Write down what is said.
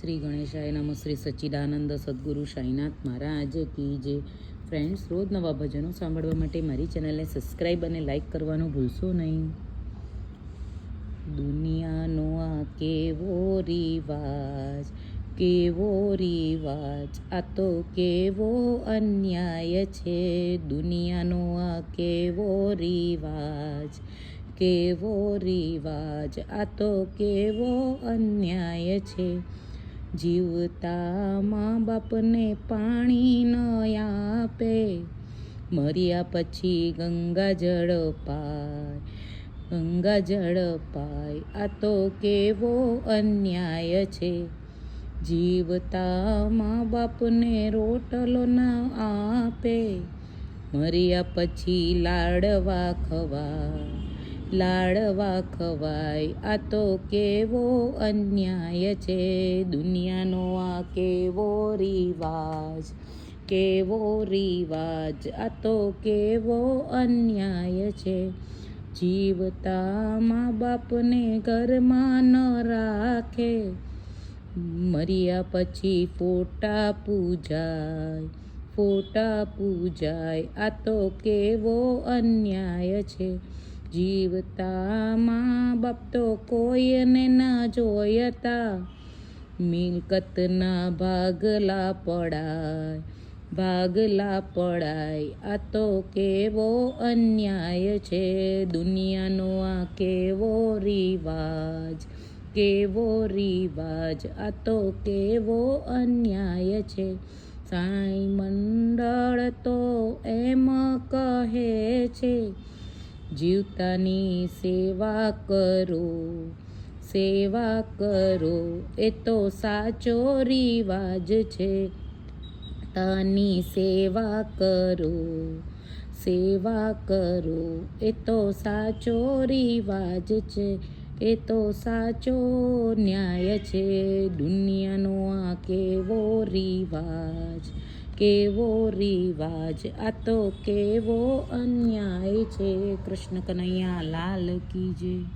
શ્રી ગણેશાય નમઃ, શ્રી સચ્ચિદાનંદ સદગુરુ સાંઈનાથ મહારાજ કી જે ફ્રેન્ડ્સ રોજ નવા ભજનો સાંભળવા માટે મારી ચેનલને સબસ્ક્રાઈબ અને લાઈક કરવાનું ભૂલશો નહીં. દુનિયાનો આ કેવો રિવાજ કેવો રિવાજ? આ તો કેવો અન્યાય છે. દુનિયાનો આ કેવો રિવાજ કેવો રિવાજ? આ તો કેવો અન્યાય છે. જીવતા મા બાપને પાણી ન આપે. મર્યા પછી ગંગા જળ પાય, ગંગા જળ પાય. આ તો કેવો અન્યાય છે. જીવતા મા બાપને રોટલો ના આપે. મર્યા પછી લાડવા ખવાય લાડવા ખવાય. આ તો કેવો અન્યાય છે. દુનિયાનો આ કેવો રિવાજ? કેવો રિવાજ? આ તો કેવો અન્યાય છે. જીવતા મા બાપને ઘરમાં ન રાખે. મર્યા પછી ફોટા પૂજાય. ફોટા પૂજાય. આ તો કેવો અન્યાય છે. જીવતા મા બાપ તો કોઈને ના જોયતા. મિલકતના ભાગલા પડાય ભાગલા પડાય. આ તો કેવો અન્યાય છે, દુનિયાનો આ કેવો રિવાજ કેવો રિવાજ. આ તો કેવો અન્યાય છે. સાંઈ મંડળ તો એમ કહે છે જીવતાની સેવા કરો સેવા કરો. એ તો સાચો રિવાજ છે. તાની સેવા કરો સેવા કરો. એ તો સાચો રિવાજ છે. એ તો સાચો ન્યાય છે. દુનિયાનો આ કેવો રિવાજ? કેવો રિવાજ? આ તો કેવો અન્યાય છે. કૃષ્ણ કનૈયા, લાલ કી જય.